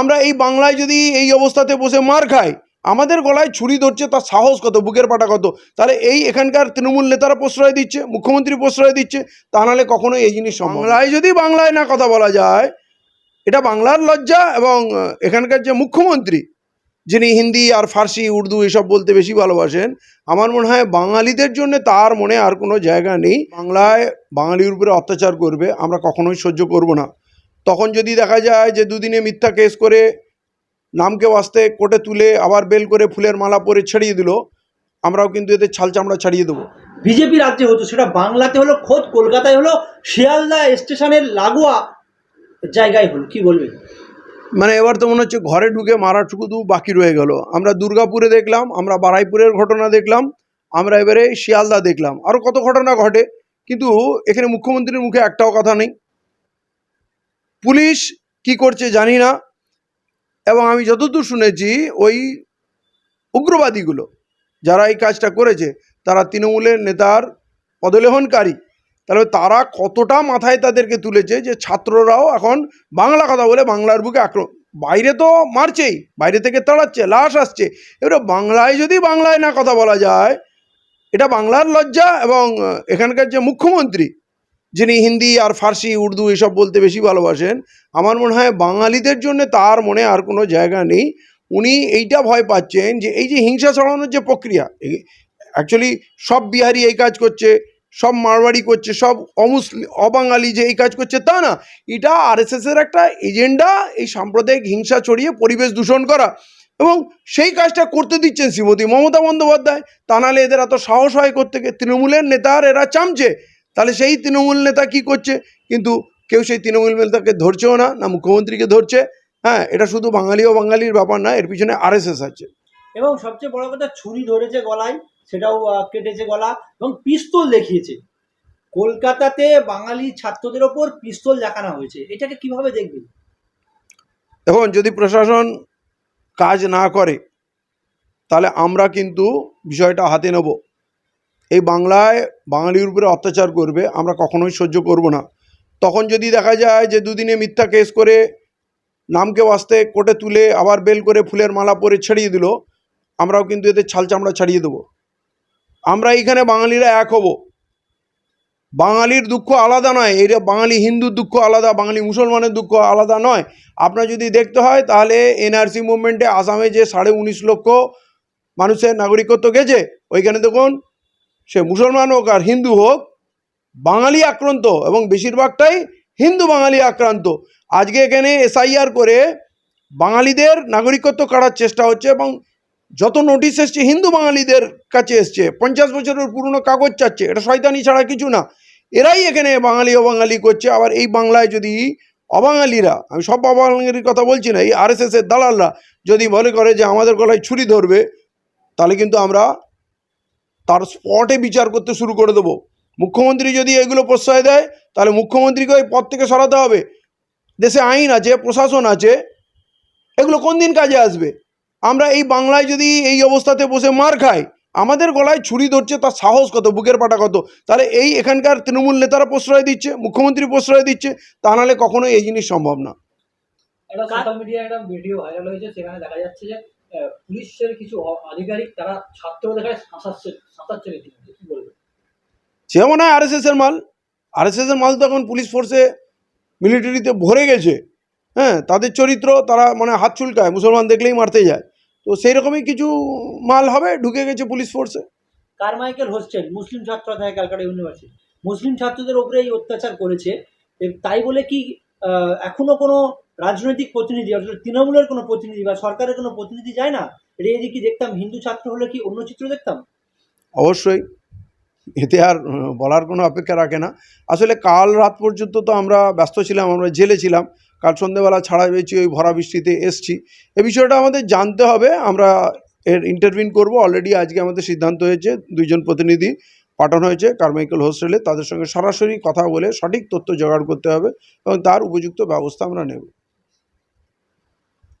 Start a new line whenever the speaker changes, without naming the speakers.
আমরা এই বাংলায় যদি এই অবস্থাতে বসে মার খাই, আমাদের গলায় ছুরি ধরছে, তার সাহস কত, বুকের পাটা কত? তাহলে এই এখানকার তৃণমূল নেতারা প্রশ্রয় দিচ্ছে, মুখ্যমন্ত্রী প্রশ্রয় দিচ্ছে, তা নাহলে কখনোই এই জিনিস বাংলায় যদি বাংলায় না কথা বলা যায়, এটা বাংলার লজ্জা এবং এখানকার যে মুখ্যমন্ত্রী, যিনি হিন্দি আর ফার্সি, উর্দু এসব বলতে বেশি ভালোবাসেন, আমার মনে হয় বাঙালিদের জন্য তার মনে আর কোনো জায়গা নেই। বাংলায় বাঙালির উপরে অত্যাচার করবে, আমরা কখনোই সহ্য করব না। তখন যদি দেখা যায় যে দুদিনে মিথ্যা কেস করে নামকে বাঁচতে কোর্টে তুলে আবার বেল করে ফুলের মালা পরে ছাড়িয়ে দিল আমরাও কিন্তু এদের ছাল চামড়া ছাড়িয়ে দেবো।
বিজেপি রাজ্যে হতো সেটা বাংলাতে হলো খোদ কলকাতায় হলো শিয়ালদা স্টেশনের লাগোয়া জায়গায় হলো কি বলবেন?
মানে এবার তো মনে হচ্ছে ঘরে ঢুকে মারা শুধু বাকি রয়ে গেল। আমরা দুর্গাপুরে দেখলাম আমরা বারাইপুরের ঘটনা দেখলাম আমরা এবারে শিয়ালদা দেখলাম। আরও কত ঘটনা ঘটে কিন্তু এখানে মুখ্যমন্ত্রীর মুখে একটাও কথা নেই। পুলিশ কি করছে জানি না। এবং আমি যতদূর শুনেছি, ওই উগ্রবাদীগুলো যারা এই কাজটা করেছে, তারা তৃণমূলের নেতার পদলেহনকারী। তাহলে তারা কতটা মাথায় তাদেরকে তুলেছে যে ছাত্ররাও এখন বাংলা কথা বলে বাংলার বুকে আক্রমণ। বাইরে তো মারছেই, বাইরে থেকে তাড়াচ্ছে, লাশ আসছে। এবারে বাংলায় যদি বাংলায় না কথা বলা যায়, এটা বাংলার লজ্জা এবং এখানকার যে মুখ্যমন্ত্রী যিনি হিন্দি আর ফার্সি, উর্দু এসব বলতে বেশি ভালোবাসেন, আমার মনে হয় বাঙালিদের জন্য তার মনে আর কোনো জায়গা নেই। উনি এইটা ভয় পাচ্ছেন যে এই যে হিংসা ছড়ানোর যে প্রক্রিয়া অ্যাকচুয়ালি সব বিহারি এই কাজ করছে, সব মারবাড়ি করছে, সব অমুসলিম অবাঙালি যে এই কাজ করছে, তা না। এটা আরএসএসের একটা এজেন্ডা, এই সাম্প্রদায়িক হিংসা ছড়িয়ে পরিবেশ দূষণ করা এবং সেই কাজটা করতে দিচ্ছেন শ্রীমতী মমতা বন্দ্যোপাধ্যায়। তা নাহলে এদের এত সাহস হয় করতে তৃণমূলের নেতার এরা চামছে তাহলে সেই তৃণমূল নেতা কি করছে? কিন্তু কেউ সেই তৃণমূল নেতাকে ধরছেও না না মুখ্যমন্ত্রীকে ধরছে হ্যাঁ এটা শুধু বাঙালি ও বাঙালির ব্যাপার না এর পিছনে আরএসএস আছে।
এবং সবচেয়ে বড় কথা ছুরি ধরেছে গলায় সেটাও কেটেছে গলা এবং পিস্তল দেখিয়েছে। কলকাতাতে বাঙালি ছাত্রদের ওপর পিস্তল দেখানো হয়েছে। এটাকে কীভাবে দেখবেন?
এখন যদি প্রশাসন কাজ না করে তাহলে আমরা কিন্তু বিষয়টা হাতে নেব। এই বাংলায় বাঙালির উপরে অত্যাচার করবে, আমরা কখনোই সহ্য করব না। তখন যদি দেখা যায় যে দুদিনে মিথ্যা কেস করে নামকে বাঁচতে কোর্টে তুলে আবার বেল করে ফুলের মালা পরে ছাড়িয়ে দিল, আমরাও কিন্তু এদের ছাল চামড়া ছাড়িয়ে দেবো। আমরা এইখানে বাঙালিরা এক হব। বাঙালির দুঃখ আলাদা নয় এটা বাঙালি হিন্দুর দুঃখ আলাদা, বাঙালি মুসলমানের দুঃখ আলাদা নয়। আপনার যদি দেখতে হয়, তাহলে এনআরসি মুভমেন্টে আসামে যে সাড়ে উনিশ লক্ষ মানুষের নাগরিকত্ব গেছে, ওইখানে দেখুন সে মুসলমান হোক আর হিন্দু হোক, বাঙালি আক্রান্ত এবং বেশিরভাগটাই হিন্দু বাঙালি আক্রান্ত। আজকে এখানে এসআইআর করে বাঙালিদের নাগরিকত্ব কাটার চেষ্টা হচ্ছে এবং যত নোটিশ এসছে হিন্দু বাঙালিদের কাছে এসছে, পঞ্চাশ বছরের পুরনো কাগজ চাচ্ছে, এটা শয়তানি ছাড়া কিছু না। এরাই এখানে বাঙালি, অবাঙালি করছে। আবার এই বাংলায় যদি অবাঙালিরা, আমি সব অবাঙালির কথা বলছি না, এই আরএসএস এর দালালরা যদি মনে করে যে আমাদের গলায় ছুরি ধরবে, তাহলে কিন্তু আমরা তার স্পটে বিচার করতে শুরু করে দেবো। মুখ্যমন্ত্রী যদি এগুলো প্রশ্রয় দেয়, তাহলে মুখ্যমন্ত্রীকে ওই পদ থেকে সরাতে হবে। দেশে আইন আছে, প্রশাসন আছে, এগুলো কোন দিন কাজে আসবে? আমরা এই বাংলায় যদি এই অবস্থাতে বসে মার খাই, আমাদের গলায় ছুরি ধরছে, তার সাহস কত, বুকের পাটা কত? তাহলে এই এখানকার তৃণমূল নেতারা প্রশ্রয় দিচ্ছে, মুখ্যমন্ত্রী প্রশ্রয় দিচ্ছে, তা নাহলে কখনোই এই জিনিস সম্ভব না।
সোশ্যাল মিডিয়ায় একটা ভিডিও ভাইরাল হয়েছে, সেখানে দেখা যাচ্ছে যে পুলিশের কিছু আধিকারিক তারা ছাত্র দেখায় শাসাচ্ছে রীতিমতো কি বলবে?
সে মনে হয় আরএসএস এর মাল। আরএসএস এর মাল তো এখন পুলিশ ফোর্সে মিলিটারিতে ভরে গেছে। হ্যাঁ তাদের চরিত্র তারা মানে হাত চুলকায় মুসলমান দেখলেই মারতে যায়। তো সেই রকমই কিছু মাল হবে ঢুকে গেছে পুলিশ ফোর্সে
কারমাইকেল হোস্টেল মুসলিম ছাত্র থাকে ক্যালকাটা ইউনিভার্সিটি। মুসলিম ছাত্রদের উপরে এই অত্যাচার করেছে। তাই বলে কি এখনও কোনো রাজনৈতিক প্রতিনিধি, অর্থাৎ তৃণমূলের কোনো প্রতিনিধি বা সরকারের কোনো প্রতিনিধি যায় না? এটা কি দেখতাম, হিন্দু ছাত্র হলে কি অন্য চিত্র দেখতাম?
অবশ্যই। এতে আর বলার কোনো অপেক্ষা রাখে না। আসলে কাল রাত পর্যন্ত তো আমরা ব্যস্ত ছিলাম, আমরা জেলে ছিলাম। কাল সন্ধ্যেবেলা ছাড়া পেয়েছি ওই ভরা বৃষ্টিতে এসছি। এ বিষয়টা আমাদের জানতে হবে। আমরা এর ইন্টারভিন করব। অলরেডি আজকে আমাদের সিদ্ধান্ত হয়েছে, দুইজন প্রতিনিধি পাঠানো হয়েছে, কারমাইকেল হোস্টেলে তাদের সঙ্গে সরাসরি কথা বলে সঠিক তথ্য জোগাড় করতে হবে এবং তার উপযুক্ত ব্যবস্থা আমরা নেব।